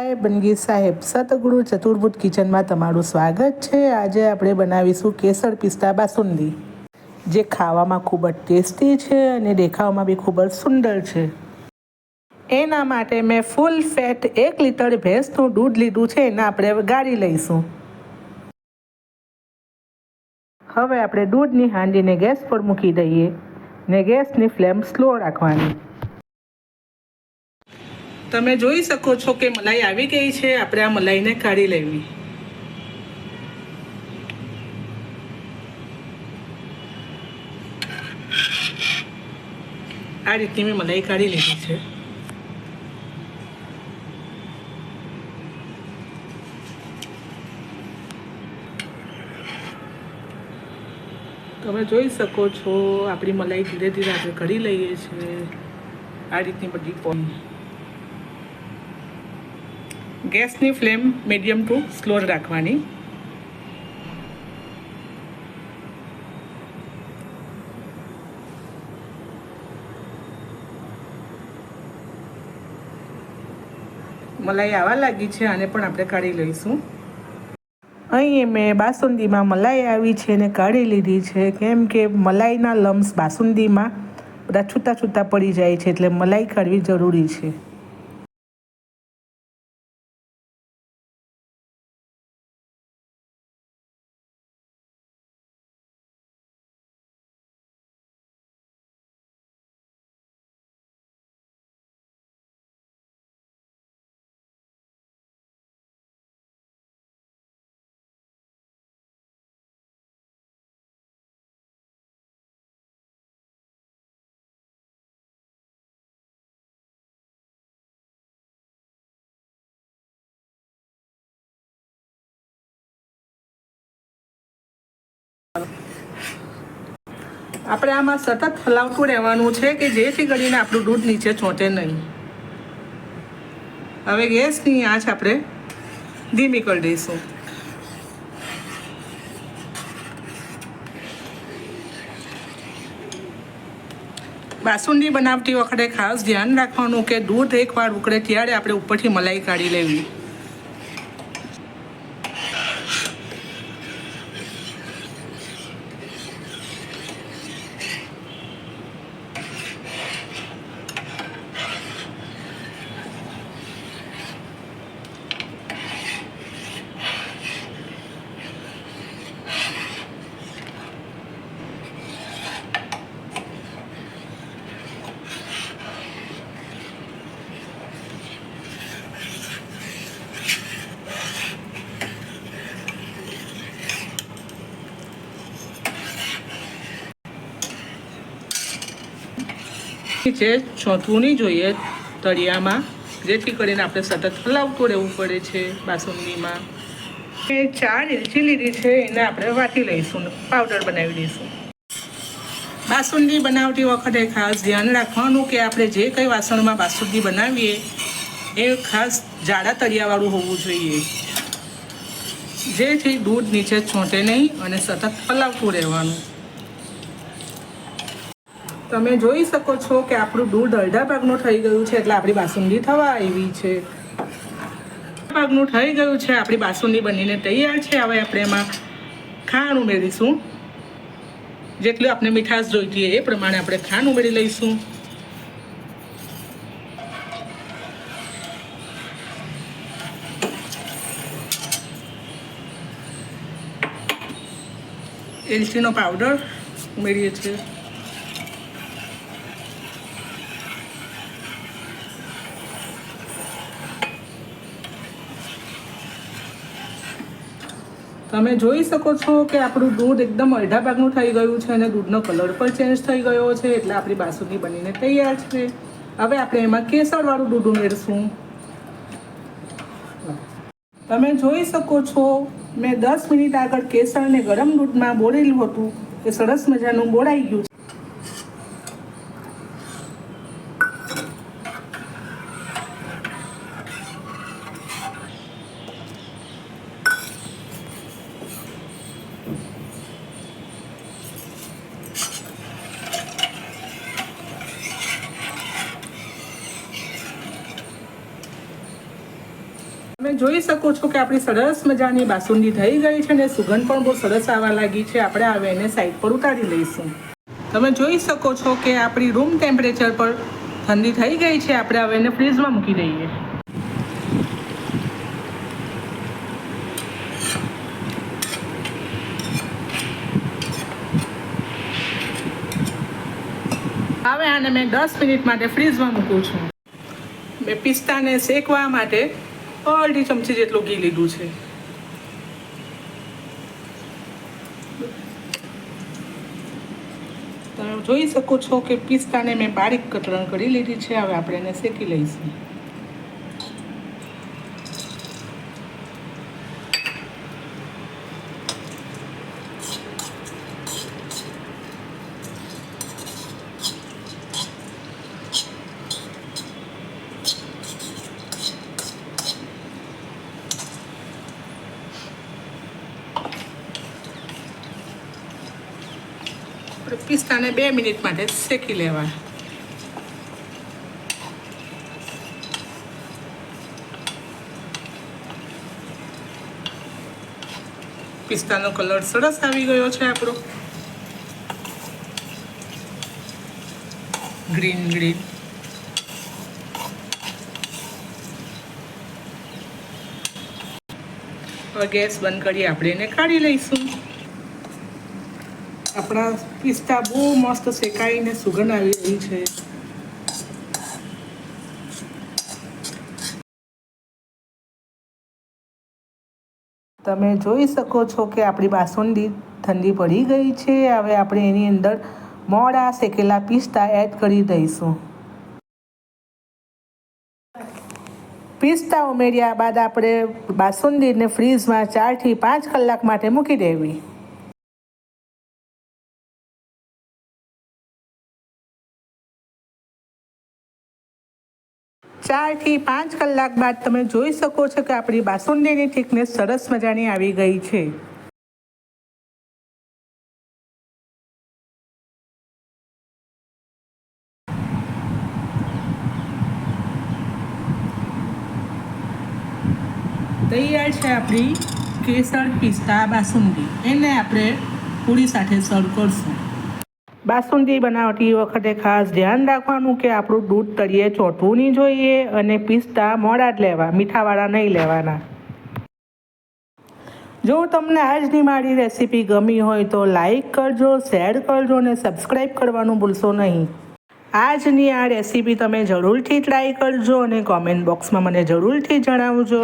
સાહેબ બનગી સાહેબ, સતગુરુ ચતુર્ભુજ કિચનમાં તમારું સ્વાગત છે. આજે આપણે બનાવીશું કેસર પિસ્તા બાસુંદી, જે ખાવામાં ખૂબ જ ટેસ્ટી છે અને દેખાવમાં બી ખૂબ જ સુંદર છે. એના માટે મેં ફૂલ ફેટ એક લીટર ભેંસનું દૂધ લીધું છે, એને આપણે ગાળી લઈશું. હવે આપણે દૂધની હાંડીને ગેસ પર મૂકી દઈએ ને ગેસની ફ્લેમ સ્લો રાખવાની. તમે જોઈ શકો છો કે મલાઈ આવી ગઈ છે. આપણે આ મલાઈને કાઢી લેવી. આ રીતની મેં મલાઈ કાઢી લીધી છે. તમે જોઈ શકો છો, આપણી મલાઈ ધીરે ધીરે આપણે કરી લઈએ છીએ. આ રીતની બધી પોઈન્ટ ગેસની ફ્લેમ મીડિયમ ટુ સ્લો રાખવાની. મલાઈ આવવા લાગી છે આને પણ આપણે કાઢી લઈશું. અહીં મેં બાસુંદીમાં મલાઈ આવી છે અને કાઢી લીધી છે. કેમ કે મલાઈના લમ્સ બાસુંદીમાં બધા છૂટા છૂટા પડી જાય છે એટલે મલાઈ કાઢવી જરૂરી છે. આપણે આમાં સતત હલાવતું રહેવાનું છે કે જેથી કરીને આપણું દૂધ નીચે ચોંટે નહીં. હવે ગેસની આંચ આપણે ધીમી કરી દઈશું. બાસુંદી બનાવતી વખતે ખાસ ધ્યાન રાખવાનું કે દૂધ એકવાર ઉકળે ત્યારે આપણે ઉપરથી મલાઈ કાઢી લેવી. છે ચોથું નહીં જોઈએ, તળિયામાં. જેથી કરીને આપણે સતત હલાવતું રહેવું પડે છે બાસુંદીમાં. એ ચાર ઇલચી લીધી છે, એને આપણે વાટી લઈશું, પાવડર બનાવી દઈશું. બાસુંદી બનાવતી વખતે ખાસ ધ્યાન રાખવાનું કે આપણે જે કંઈ વાસણમાં બાસુંદી બનાવીએ, એ ખાસ જાડા તળિયાવાળું હોવું જોઈએ. જેથી દૂધ નીચે છોંટે નહીં અને સતત હલાવતું રહેવાનું. તમે જોઈ શકો છો કે આપણું દૂધ અડધા ભાગનું થઈ ગયું છે એટલે આપણી બાસુંદી થવા આવી છે. ભાગનું થઈ ગયું છે, આપણી બાસુંદી બનીને તૈયાર છે. હવે આપણે એમાં ખાંડ ઉમેરીશું. જેટલું આપણે મીઠાશ જોઈતી એ પ્રમાણે આપણે ખાંડ ઉમેરી લઈશું. એલચીનો પાવડર ઉમેરીએ છીએ. તમે જોઈ શકો છો કે આપણું દૂધ એકદમ અડધા ભાગનું થઈ ગયું છે અને દૂધનો કલર પણ ચેન્જ થઈ ગયો છે એટલે આપણી બાસુંદી બનીને તૈયાર છે. હવે આપણે એમાં કેસરવાળું દૂધ ઉમેરશું. તમે જોઈ શકો છો, મેં દસ મિનિટ આગળ કેસરને ગરમ દૂધમાં બોળેલું હતું. એ સરસ મજાનું બોળાઈ ગયું તમે જોઈ શકો છો કે આપણી સરસ મજાની બાસુંદી થઈ ગઈ છે અને સુગંધ પણ બહુ સરસ આવવા લાગી છે. આપણે હવે એને સાઈડ પર ઉતારી લઈશું. તમે જોઈ શકો છો કે આપણી રૂમ ટેમ્પરેચર પર ઠંડી થઈ ગઈ છે. આપણે હવે એને ફ્રીઝમાં મૂકી દઈએ. હવે આને મેં દસ મિનિટ માટે ફ્રીઝમાં મૂકું છું. મેં પિસ્તાને શેકવા માટે અડધી ચમચી જેટલું ઘી લીધું છે. તમે જોઈ શકો છો કે પિસ્તાને મેં બારીક કતરણ કરી લીધી છે. હવે આપણે એને શેકી લઈશું. પિસ્તાને બે મિનિટ માટે શેકી લેવા પિસ્તાનો કલર સરસ આવી ગયો છે આપણો. Green green. હવે ગેસ બંધ કરી આપણે એને કાઢી લઈશું. આપણા પિસ્તા બહુ મસ્ત શેકાઈને સુગંધ આવી રહી છે. તમે જોઈ શકો છો કે આપણી બાસુંદી ઠંડી પડી ગઈ છે. હવે આપણે એની અંદર મોડા શેકેલા પિસ્તા એડ કરી દઈશું. પિસ્તા ઉમેર્યા બાદ આપણે બાસુંદીને ફ્રીઝમાં ચારથી પાંચ કલાક માટે મૂકી દેવી. ચારથી પાંચ કલાક બાદ તમે જોઈ શકો છો કે આપણી બાસુંદીની થિકનેસ સરસ મજાની આવી ગઈ છે. તૈયાર છે આપણી કેસર પિસ્તા બાસુંદી. એને આપણે પૂરી સાથે સર્વ કરશું. બાસુંદી બનાવતી વખતે ખાસ ધ્યાન રાખવાનું કે આપણું દૂધ તળીએ ચોંટવું નહીં જોઈએ અને પિસ્તા મોડા જ લેવા, મીઠાવાળા નહીં લેવાના. જો તમને આજની મારી રેસીપી ગમી હોય તો લાઈક કરજો, શેર કરજો અને સબસ્ક્રાઈબ કરવાનું ભૂલશો નહીં. આજની આ રેસીપી તમે જરૂરથી ટ્રાય કરજો અને કોમેન્ટ બોક્સમાં મને જરૂરથી જણાવજો.